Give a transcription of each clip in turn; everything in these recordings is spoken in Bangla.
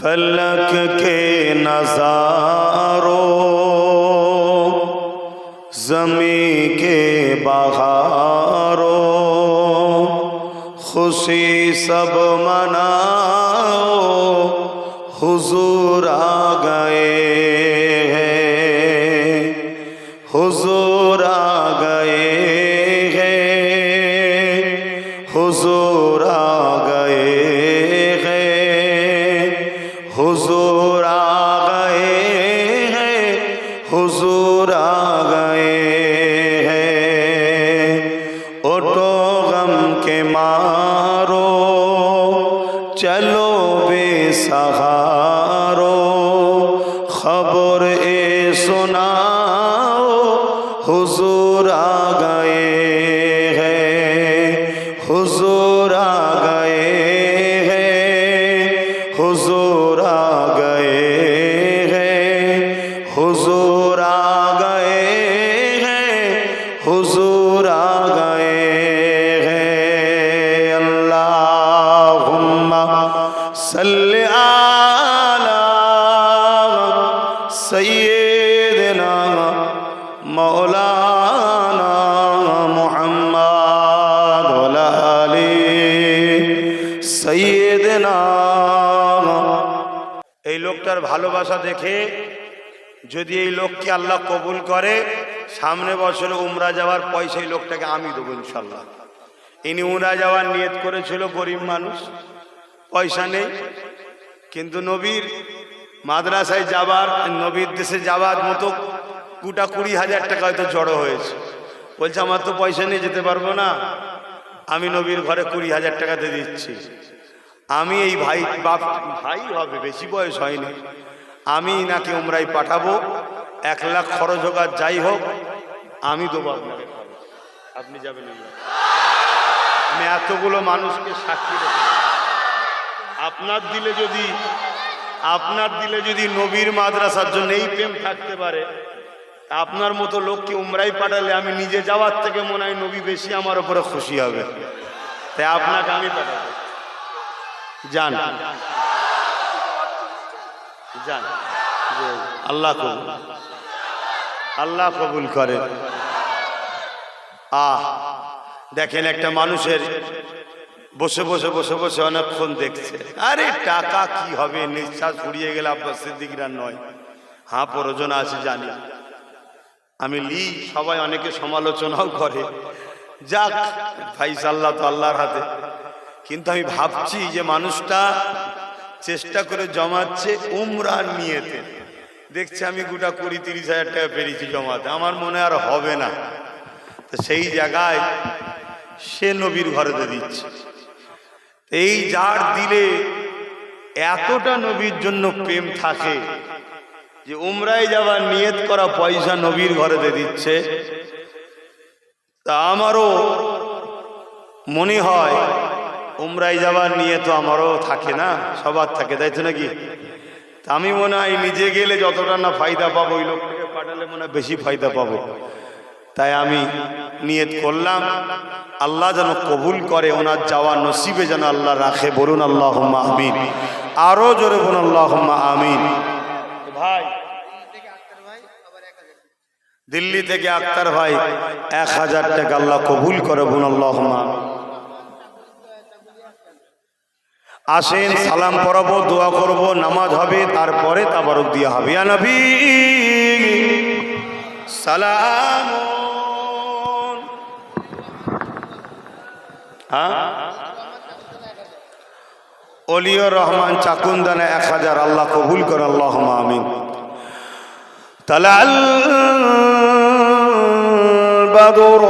फलक के नजारों जमी के बहारों खुशी सब मनाओ हुजूर आ गए খবর এ সোনা হুজুর দেখে যদি এই লোককে আল্লাহ কবুল করে, সামনে বছরে উমরা যাওয়ার পয়সা এই লোকটাকে আমি দেবো ইনশাল্লাহ। ইনি উমরা যাওয়ার নিয়ত করেছিল, গরিব মানুষ, পয়সা নেই। কিন্তু নবীর মাদ্রাসায় যাবার, নবীর দেশে যাওয়ার মতো কুটা কুড়ি হাজার টাকা হয়তো জড়ো হয়েছে। বলছে, আমার তো পয়সা নিয়ে যেতে পারব না। আমি নবীর ঘরে কুড়ি হাজার টাকা দিয়ে দিচ্ছি। আমি এই ভাই, বাপ, ভাই হবে, বেশি বয়স হয়নি। আমি নাকি উমরাই পাঠাবো? এক লাখ খরচ হোক আর যাই হোক, আমি দেবো আপনাকে। আপনি যাবেন আমি এতগুলো মানুষকে সাক্ষী রেখে আপনার দিলে যদি, আপনার দিলে যদি নবীর মাদ্রাসার জন্য এই প্রেম থাকতে পারে, আপনার মতো লোককে উমরাই পাঠালে আমি নিজে যাওয়ার থেকে মনে হয় নবী বেশি আমার উপরে খুশি হবে। তাই আপনাকে আমি পাঠাবো। যান। যান আল্লাহ কবুল। আল্লাহ কবুল করে। আহ, দেখেন একটা মানুষের বসে বসে বসে বসে অনেকক্ষণ দেখছে। আরে টাকা কি হবে? নিঃশ্বাস ফুরিয়ে গেলে আপনার সিদ্দিকরা নয়। হ্যাঁ প্রয়োজন আছে জানি। আমি লি, সবাই অনেকে সমালোচনাও করে। যাক ফাইসাল্লাহ তো আল্লাহর হাতে। কিন্তু আমি ভাবছি যে মানুষটা চেষ্টা করে জমাচ্ছে উমরার নিয়েতে। দেখছি আমি গোটা কুড়ি তিরিশ হাজার টাকা পেরেছি জমাতে, আমার মনে আর হবে না। তো সেই জায়গায় সে নবীর ঘরেতে দিচ্ছে। এই যার দিলে এতটা নবীর জন্য প্রেম থাকে যে উমরায় যাওয়ার নিয়ত করা পয়সা নবীর ঘরেতে দিচ্ছে। তা আমারও মনে হয় উমরায় যাওয়ার নিয়ে তো আমারও থাকে না সবার থাকে তাই তো নাকি? আমি মনে হয় নিজে গেলে যতটা না ফায়দা পাবো ওই লোকটাকে পাঠালে মনে হয় বেশি ফায়দা পাবো। তাই আমি নিয়ত করলাম আল্লাহ যেন কবুল করে ওনার যাওয়ার নসিবে যেন আল্লাহ রাখে বলুন আল্লাহ আমিন। আরও জোরে বলুন আল্লাহ আমিন। ভাই। দিল্লি থেকে আক্তার ভাই এক হাজার টাকা আল্লাহ কবুল করে বলুন আল্লাহ আসেন, সালাম পড়াবো, দোয়া করব, নামাজ হবে, তারপরে তাবারক দিয়ে হবে। নবী, সালাম। হ্যাঁ? অলিও রহমান চাকুন্দানা এক হাজার, আল্লাহ কবুল কর আল্লাহ আমিন। তালাল বাদর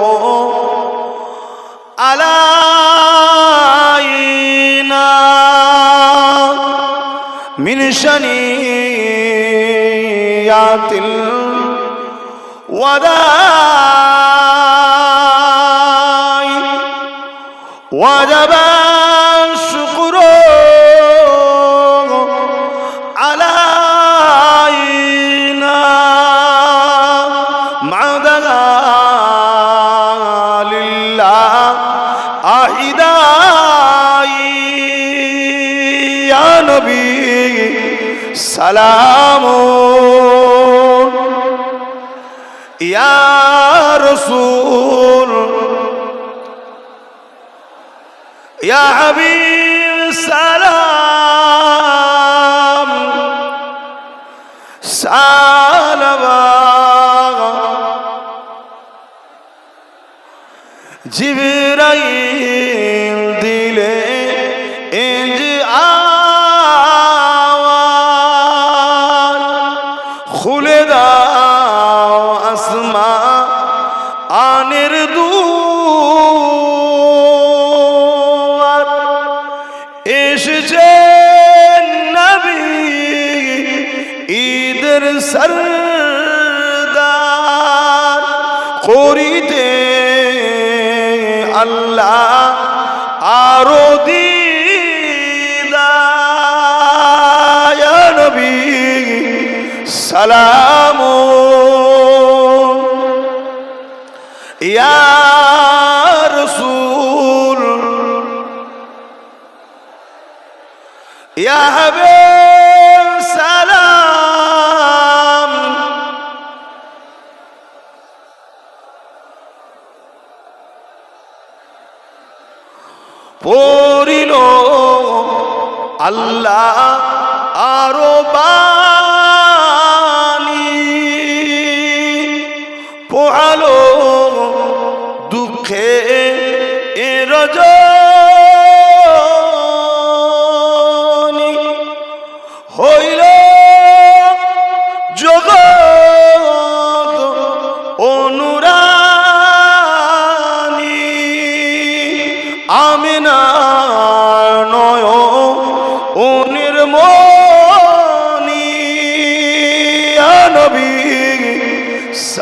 আলাইনা من شنيعة الوداع. وجب الشكر علينا معدنا لله أحداي. يا نبي সালাম। রসুল সালাম। সালামা। জিবরাইল আল্লাহ আরও দিদায় নবী সালাম। ইয়া রসুল ইয়া পড়িল। আল্লাহ আরও বাণী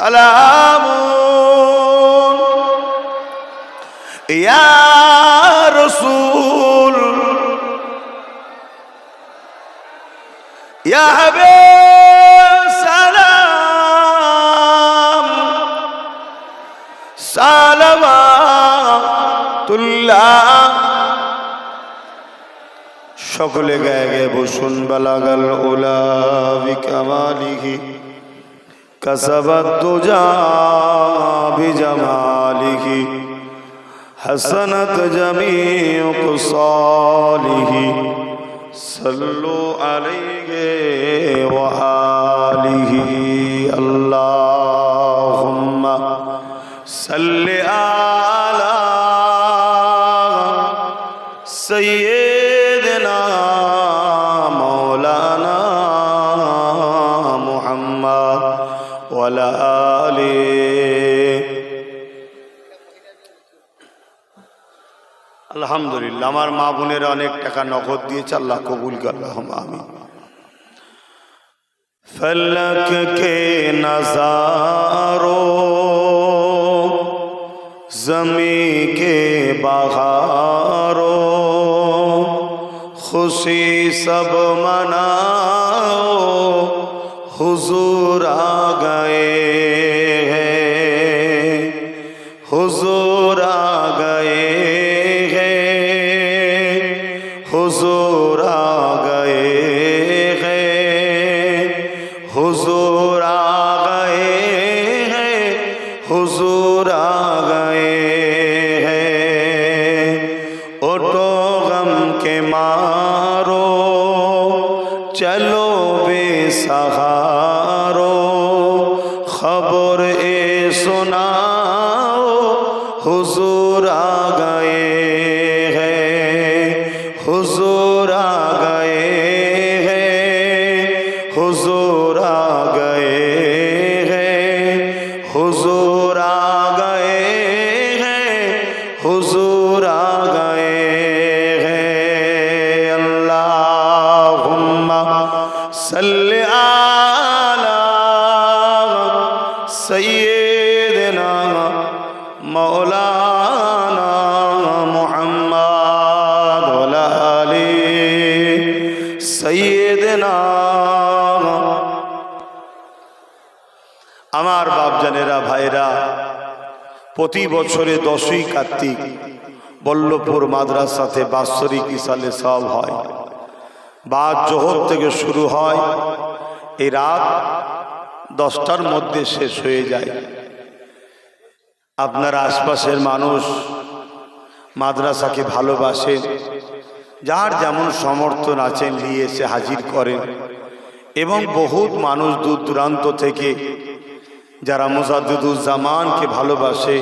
সালাম ইয়া রসুল। ইয়া হাবিব সালাম। সালামাতুল্লাহ। সকলে গায়ে গায়ে বসুন বালাগাল ওলা বিকামালিহি کسبت تجا بجمالہ حسنت جمیع قصالہ صلو علیہ আমার মা বোনেরা অনেক টাকা নগদ দিয়েছে، আল্লাহ কবুল করলাম আমি فلک کے نظاروں زمین کے بہاروں خوشی سب مناؤ حضور آ گئے ہیں হুজুর প্রতি বছরে দশই কার্তিক বল্লভপুর মাদ্রাসাতে বাৎসরিক ইসালে সব হয়। বা জোহর থেকে শুরু হয়। এই রাত দশটার মধ্যে শেষ হয়ে যায়। আপনার আশপাশের মানুষ মাদ্রাসাকে ভালোবাসে, যার যেমন সমর্থন আছেন, নিয়ে এসে হাজির করেন এবং বহুত মানুষ দূর দূরান্ত থেকে যারা মুজাদুজ্জামানকে ভালোবাসে,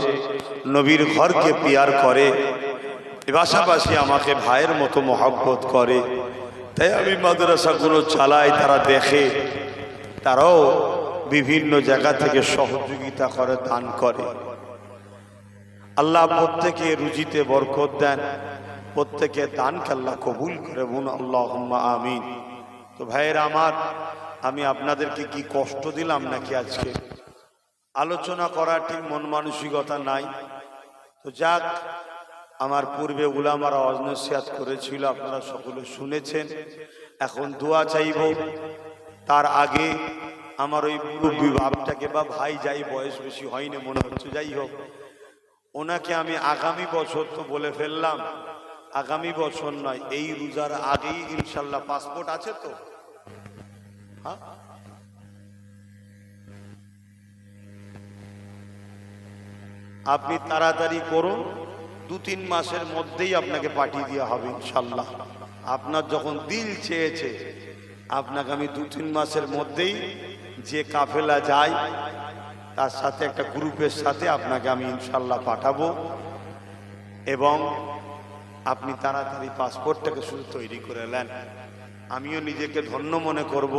নবীর ঘরকে পিয়ার করে পাশাপাশি আমাকে ভাইয়ের মতো মহব্বত করে। তাই আমি মাদ্রাসাগুলো চালাই, তারা দেখে, তারাও বিভিন্ন জায়গা থেকে সহযোগিতা করে, দান করে। আল্লাহ প্রত্যেকে রুজিতে বরকত দেন, প্রত্যেকে দানকে আল্লাহ কবুল করে বোন আল্লাহ আমিন। তো ভাইয়ের আমার, আমি আপনাদেরকে কি কষ্ট দিলাম নাকি আজকে? আলোচনা করা ঠিক মন মানসিকতা নাই। তো যাক, আমার পূর্বে উলামারা অজনসিয়াত করেছিল, আপনারা সকলে শুনেছেন। এখন দোয়া চাইব, তার আগে আমার ওই মুরব্বী বাপটাকে বা ভাই যাই, বয়স বেশি হয়নি মনে হচ্ছে, যাই হোক। ওনাকে আমি আগামী বছর তো বলে ফেললাম, আগামী বছর নয়, এই রোজার আগেই ইনশাল্লাহ পাসপোর্ট আছে তো? হ্যাঁ? আপনি তাড়াতাড়ি করুন দু তিন মাসের মধ্যেই আপনাকে পাঠিয়ে দেওয়া হবে ইনশাল্লাহ আপনার যখন দিল চেয়েছে, আপনাকে আমি দু তিন মাসের মধ্যেই যে কাফেলা যায়, তার সাথে একটা গ্রুপের সাথে আপনাকে আমি ইনশাল্লাহ পাঠাবো এবং আপনি তাড়াতাড়ি পাসপোর্টটাকে শুধু তৈরি করে নেন। আমিও নিজেকে ধন্য মনে করব।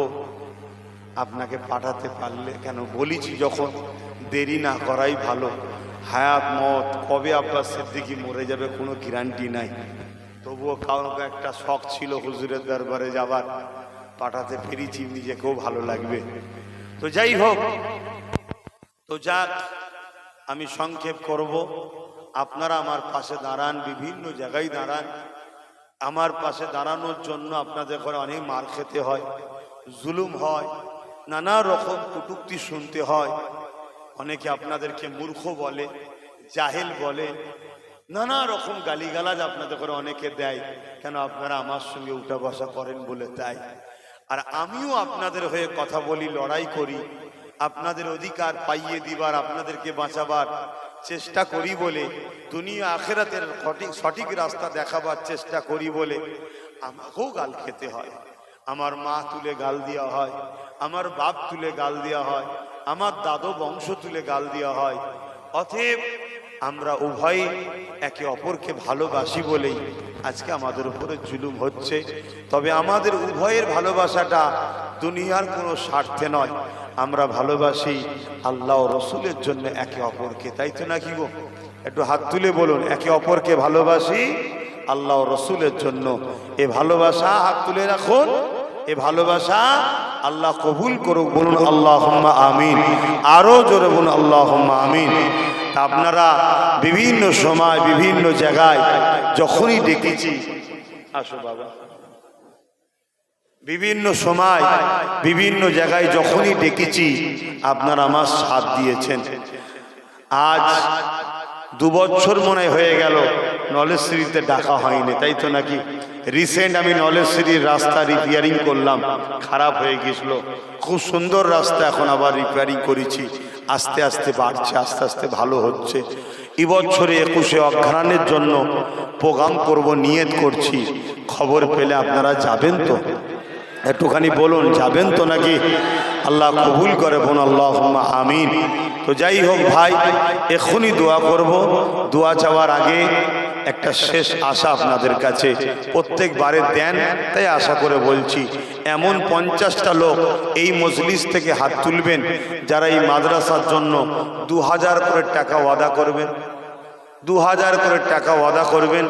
আপনাকে পাঠাতে পারলে কেন বলিছি যখন দেরি না করাই ভালো। হায়াত, মত, কবে আব্বাস সিদ্দিকি মরে যাবে কোনো গ্যারান্টি নাই। তবুও কাউকে একটা শখ ছিল হুজুরের দরবারে যাবার। পাঠাতে পেরেছি, নিজেকেও ভালো লাগবে। তো যাই হোক, তো যাক, আমি সংক্ষেপ করব। আপনারা আমার পাশে দাঁড়ান, বিভিন্ন জায়গায় দাঁড়ান। আমার পাশে দাঁড়ানোর জন্য আপনাদের ঘরে অনেক মার খেতে হয়, জুলুম হয়, নানা রকম কটুক্তি শুনতে হয়। অনেকে আপনাদেরকে মূর্খ বলে, জাহেল বলে, নানা রকম গালিগালাজ আপনাদের করে অনেকে দেয়। কেন আপনারা আমার সঙ্গে উঠা বসা করেন বলে তাই? আর আমিও আপনাদের হয়ে কথা বলি, লড়াই করি। আপনাদের অধিকার পাইয়ে দিবার, আপনাদেরকে বাঁচাবার চেষ্টা করি বলে, দুনিয়া আখেরাতের সঠিক সঠিক রাস্তা দেখাবার চেষ্টা করি বলে আমাকেও গাল খেতে হয়। আমার মা তুলে গাল দেওয়া হয়, আমার বাপ তুলে গাল দেওয়া হয় আমার দাদু বংশ তুলে গাল দেওয়া হয়। অতএব আমরা উভয়ে একে অপরকে ভালোবাসি বলেই আজকে আমাদের উপরে জুলুম হচ্ছে। তবে আমাদের উভয়ের ভালোবাসাটা দুনিয়ার কোনো স্বার্থে নয়। আমরা ভালোবাসি আল্লাহ রসুলের জন্য একে অপরকে, তাই তো নাকি গো? একটু হাত তুলে বলুন, একে অপরকে ভালোবাসি আল্লাহ রসুলের জন্য। এ ভালোবাসা হাত তুলে রাখুন, এ ভালোবাসা আল্লাহ কবুল করুক বলুন আল্লাহ আমিন। আরও জোরে বলুন আল্লাহ আমিন। আপনারা বিভিন্ন সময়, বিভিন্ন জায়গায় যখনই ডেকেছি আসো বাবা। বিভিন্ন সময়, বিভিন্ন জায়গায় যখনই ডেকেছি আপনারা আমার সাথ দিয়েছেন। আজ দু বছর মনে হয়ে গেল নলেজশ্রীতে ডাকা হয়নি, তাই তো নাকি? রিসেন্ট আমি নলেজশ্রীর রাস্তা রিপেয়ারিং করলাম, খারাপ হয়ে গেছিল খুব সুন্দর রাস্তা এখন আবার রিপেয়ারিং করেছি। আস্তে আস্তে বাড়ছে, আস্তে আস্তে ভালো হচ্ছে। এবছরে একুশে অঘ্রাণের জন্য প্রোগ্রাম করব, নিয়ত করছি। খবর পেলে আপনারা যাবেন তো? একটুখানি বলুন, যাবেন তো নাকি? আল্লাহ কবুল করে বোন আল্লাহ আমিন। তো যাই হোক ভাই, এখনই দোয়া করব। দোয়া চাওয়ার আগে একটা শেষ আশা আপনাদের কাছে। প্রত্যেকবারে দেন, তাই আশা করে বলছি, এমন পঞ্চাশটা লোক এই মজলিস থেকে হাত তুলবেন, যারা এই মাদ্রাসার জন্য দু হাজার করে টাকা ওয়াদা করবেন দু হাজার করে টাকা ওয়াদা করবেন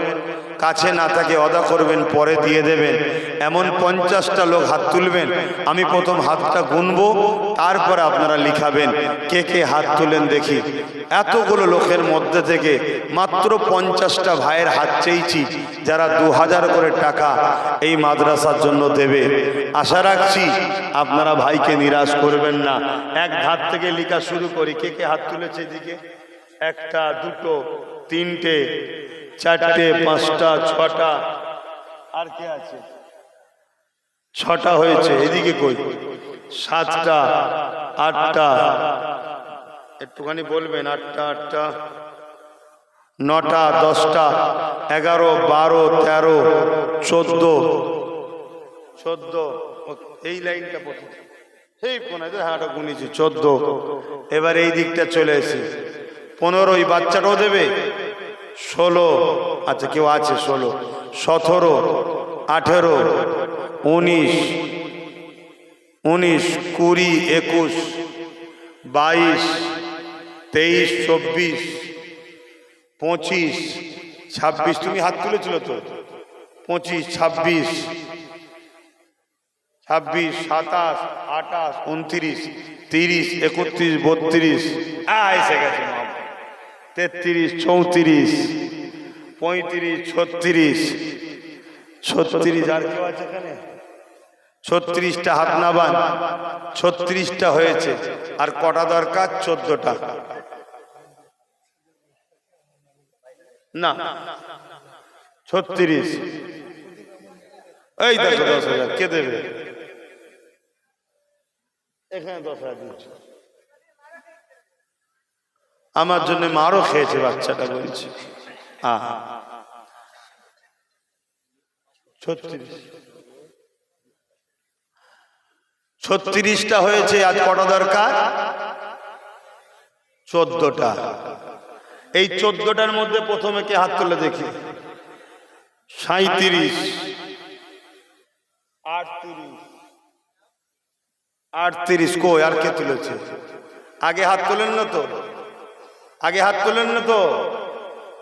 কাছে না থাকে অদা করবেন, পরে দিয়ে দেবেন। এমন পঞ্চাশটা লোক হাত তুলবেন, আমি প্রথম হাতটা গুনবো, তারপরে আপনারা লিখাবেন, কে কে হাত তুলেন দেখি। এতগুলো লোকের মধ্যে থেকে মাত্র পঞ্চাশটা ভাইয়ের হাত চেয়েছি, যারা দু হাজার করে টাকা এই মাদ্রাসার জন্য দেবে। আশা রাখছি আপনারা ভাইকে নিরাশ করবেন না। এক ধার থেকে লিখা শুরু করি, কে কে হাত তুলেছে এদিকে? একটা, দুটো, তিনটে চারটে পাঁচটা ছটা। আর কে আছে? ছটা হয়েছে এদিকে কই? সাতটা আটটা। একটুখানি বলবেন আটটা আটটা। নটা দশটা এগারো বারো তেরো চোদ্দ। চোদ্দ এই লাইনটা প্রথম এই কোনায় তো হ্যাঁ গুনেছি চোদ্দ। এবার এই দিকটা চলে এসে পনেরোই বাচ্চাটাও দেবে ষোলো। আচ্ছা কেউ আছে ষোলো। সতেরো, আঠেরো, উনিশ উনিশ, কুড়ি, একুশ, বাইশ, তেইশ, চব্বিশ, পঁচিশ, ছাব্বিশ। তুমি হাত তুলেছিল তো? পঁচিশ, ছাব্বিশ ছাব্বিশ, সাতাশ, আঠাশ, উনত্রিশ, তিরিশ, একত্রিশ, বত্রিশ। এসে গেছে। তেত্রিশ, চৌত্রিশ, পঁয়ত্রিশ, ছত্রিশ। ছত্রিশ আর কেউ আছে এখানে? ছত্রিশটা হাত নাবান ছত্রিশটা হয়েছে। আর কটা দরকার? চোদ্দটা। না। ছত্রিশ। এই দেখো দশ হাজার। কে দেবে? এখানে দশ হাজার আমার জন্য মারও খেয়েছে বাচ্চাটা বলছি। ছত্রিশ। ছত্রিশটা হয়েছে, আজ কটা দরকার? চোদ্দটা। এই চোদ্দটার মধ্যে প্রথমে কে হাত তুলে দেখি? সাঁত্রিশ আটত্রিশ। আটত্রিশ, কই? আর কে তুলেছে? আগে হাত তোলেন না তো? আগে হাত তোলেন না তো?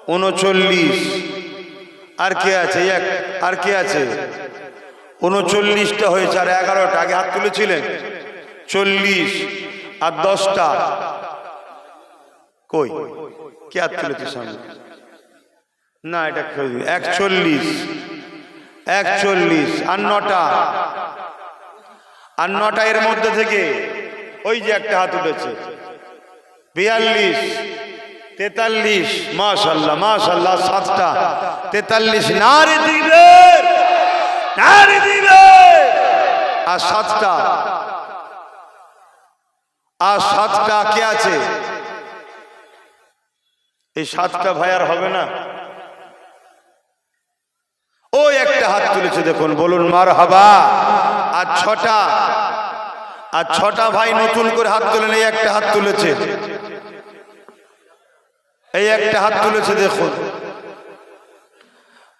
উনচল্লিশ। আর কে আছে? এক। আর কে আছে? উনচল্লিশটা হয়েছে, আর এগারোটা। আগে হাত তুলেছিলেন? চল্লিশ। আর দশটা? কই? কে হাত তুলেছে সামনে? না, এটা একচল্লিশ। একচল্লিশ। আর নটা? আর নটা এর মধ্যে থেকে ওই যে একটা হাত উঠেছে। বিয়াল্লিশ। তেতাল্লিশ মাশাল্লাহ মাশাল্লাহ সাতটা। তেতাল্লিশ, নারে দিবে। নারে দিবে। আর সাতটা। আর সাতটা কে আছে? এই সাতটা ভাই আর হবে না। ওই একটা হাত তুলেছে, দেখুন, বলুন মার হাবা আর ছটা। আর ছটা ভাই নতুন করে হাত তুলেন, এই একটা হাত তুলেছে। এই একটা হাত তুলেছে দেখুন।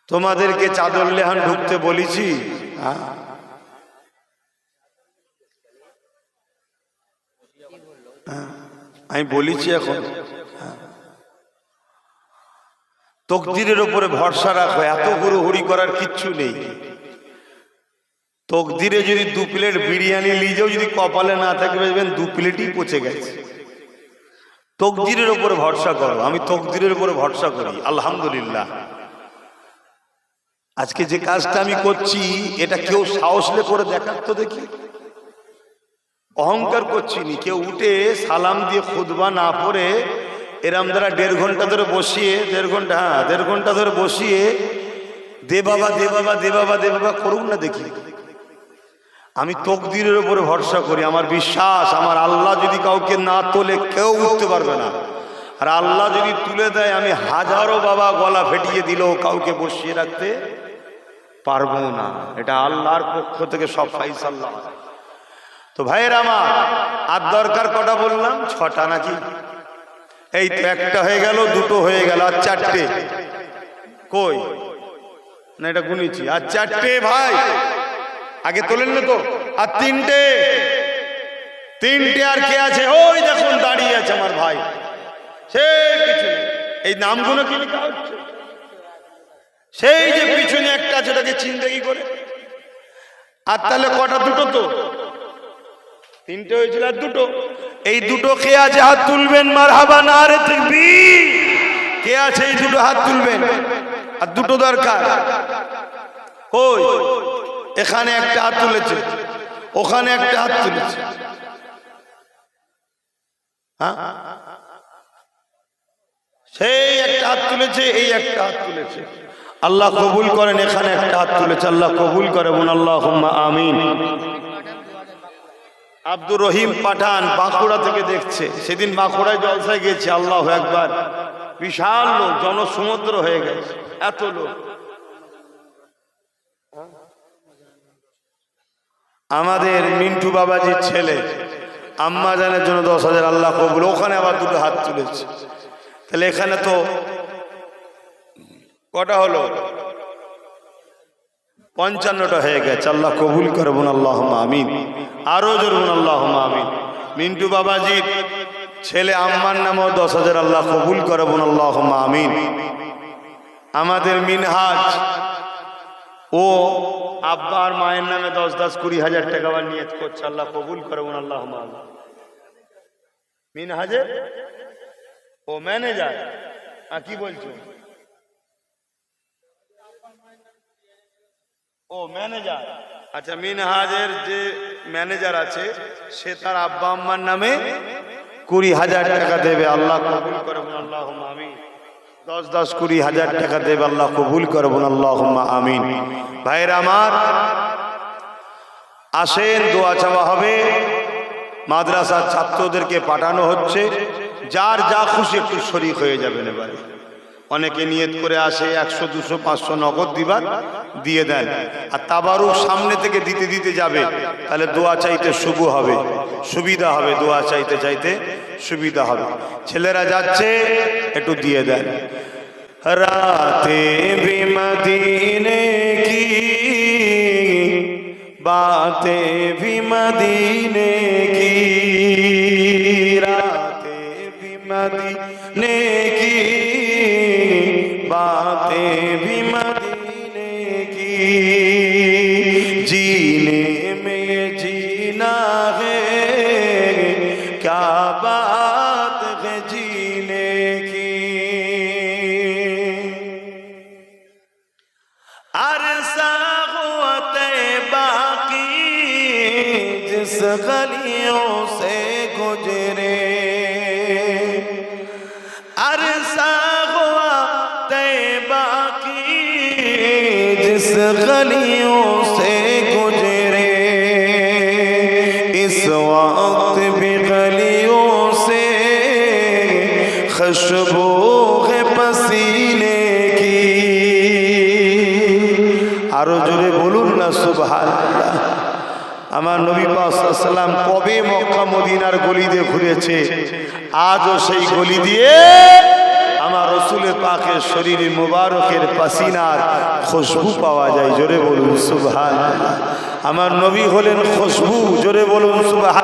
তোমাদেরকে চাদর লেহান ঢুকতে বলেছি। হ্যাঁ? হ্যাঁ, আমি বলেছি এখন। হ্যাঁ। তকদিরের ওপরে ভরসা রাখো এত হুড়োহুড়ি করার কিচ্ছু নেই। তকদিরে যদি দু প্লেট বিরিয়ানি লিজেও যদি কপালে না থাকে বুঝবেন দু প্লেটই পচে গেছে। তকদিরের ওপরে ভরসা করো আমি তকদিরের উপরে ভরসা করি আলহামদুলিল্লাহ। আজকে যে কাজটা আমি করছি এটা কেউ সাহসলে করে দেখার তো দেখি। অহংকার করছি নি কেউ উঠে সালাম দিয়ে খুদবা না পড়ে এরম দ্বারা দেড় ঘণ্টা ধরে বসিয়ে দেড় ঘণ্টা হ্যাঁ দেড় ঘণ্টা ধরে বসিয়ে দে বাবা দে বাবা দে বাবা দে বাবা করুক না দেখি। আমি তকদিরের উপরে ভরসা করি, আমার বিশ্বাস, আমার আল্লাহ যদি কাউকে না তোলে কেউ উঠতে পারবে না। আর আল্লাহ যদি তুলে দেয়, আমি হাজারো বাবা গলা ফেটিয়ে দিলেও কাউকে বসিয়ে রাখতে পারব না। এটা আল্লাহর পক্ষ থেকে সব ফাইসাল্লাহ। তো ভাইয়ের আমার, আর দরকার কটা বললাম? ছটা নাকি? এই তো একটা হয়ে গেল, দুটো হয়ে গেল, আর চারটে। কই? না, এটা গুনেছি। আর চারটে ভাই। আগে তোলেন না তো। আর তিনটে। তিনটে আর কে আছে? ওই দেখুন, দাঁড়িয়ে আছে আমার ভাই। সেই পিছনে। এই নামগুলো কি লেখা হচ্ছে? সেই যে পিছনে একটা আছে তাকে চিনতে কি করে? আর তাহলে কটা? দুটো তো। তিনটে হয়েছিল আর দুটো। এই দুটো কে আছে? হাত তুলবেন মার হাবা না রে দেখবি কে আছে এই দুটো? হাত তুলবেন। আর দুটো দরকার। কই? এখানে একটা হাত তুলেছে। ওখানে একটা হাত তুলেছে। হ্যাঁ? সেই একটা হাত তুলেছে, এই একটা হাত তুলেছে। আল্লাহ কবুল করেন, এখানে একটা হাত তুলেছে। আল্লাহ কবুল করে বোন আল্লাহ আমিন। আব্দুর রহিম পাঠান বাঁকুড়া থেকে দেখছে। সেদিন বাঁকুড়ায় জলসায় গেছে আল্লাহ একবার। বিশাল লোক, জনসমুদ্র হয়ে গেছে। এত লোক। আমাদের মিন্টু বাবাজির ছেলে, আম্মা জানের জন্য দশ হাজার আল্লাহ কবুল, ওখানে আবার দুটো হাত তুলেছে। তাহলে এখানে তো কটা হলো? পঞ্চান্নটা হয়ে গেছে। আল্লাহ কবুল করবুন আল্লাহ আমিন। আরও জরুন আল্লাহ আমিন। মিন্টু বাবাজির ছেলে, আম্মার নামও দশ হাজার আল্লাহ কবুল করবুন আল্লাহ আমিন। আমাদের মিনহাজ ও আব্বা আর মায়ের নামে দশ দশ কুড়ি হাজার টাকা আবার নিয়ত করছে, আল্লাহ কবুল করে করবুন আল্লাহ আমিন। মিনহাজে ও ম্যানেজার। আর কি বলছো? ও ম্যানেজার। আচ্ছা মিনহাজের যে ম্যানেজার আছে, সে তার আব্বা আম্মার নামে কুড়ি হাজার টাকা দেবে, আল্লাহ কবুল করবেন আল্লাহ আমিন। দশ দশ কুড়ি হাজার টাকা দেবে আল্লাহ কবুল করবেন আল্লাহ আমিন। ভাইয়ের আমার, আসেন, দোয়া চাওয়া হবে। মাদ্রাসার ছাত্রদেরকে পাঠানো হচ্ছে। যার যা খুশি একটু শরিক হয়ে যাবেন এবারে। অনেকে নিয়ত করে আসে একশো, দুশো, পাঁচশো নগদ দিবার, দিয়ে দেন। আর তাবারুক সামনে থেকে দিতে দিতে যাবে, তাহলে দোয়া চাইতে শুভ হবে। সুবিধা হবে দোয়া চাইতে চাইতে সুবিধা হবে। ছেলেরা যাচ্ছে, একটু দিয়ে দেন। রাতে বিমদিনে কি? বাতে বিমদিনে কি? बातें गलियों से गुजरे इस वक्त भी गलियों से खुशबू है पसीने की আরো জোরে বলুন না সুবহান আমার নবী পাসাল্লাম কবে মক্কা মদিনার গলি দিয়ে ঘুরেছে আজও সেই গলি দিয়ে রসুলের পাকের শরীরে মোবারকের পাসিনার খুশবু পাওয়া যায়, জোরে বলুন সুভান আমার নবী হলেন খুশবু, জোরে বলুন সুভান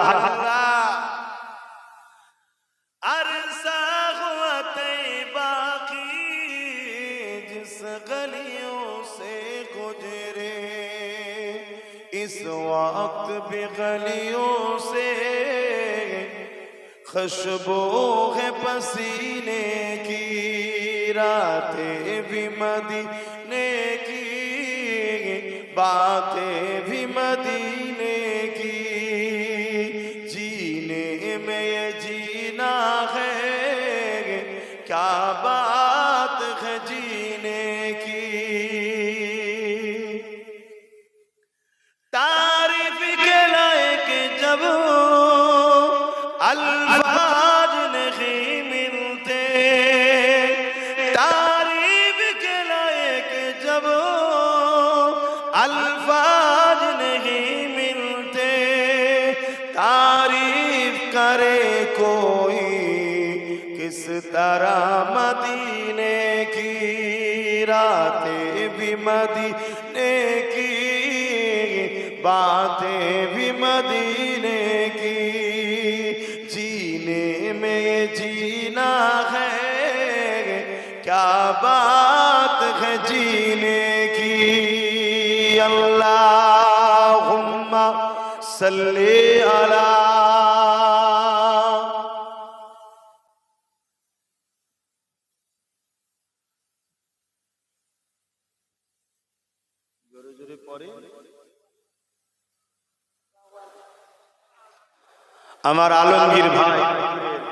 اس وقت بھی گلیوں سے خوشبو वक्त भी गलियों से खुशबू है पसीने की रातें भी मदीने की बातें भी मदीने طرح مدینے کی راتیں بھی مدینے کی باتیں بھی مدینے کی جینے میں جینا ہے کیا بات ہے جینے کی اللہ صلی علی আমার আলমগীর ভাই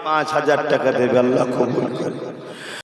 পাঁচ হাজার টাকা দেবে আল্লাহ কবুল করে।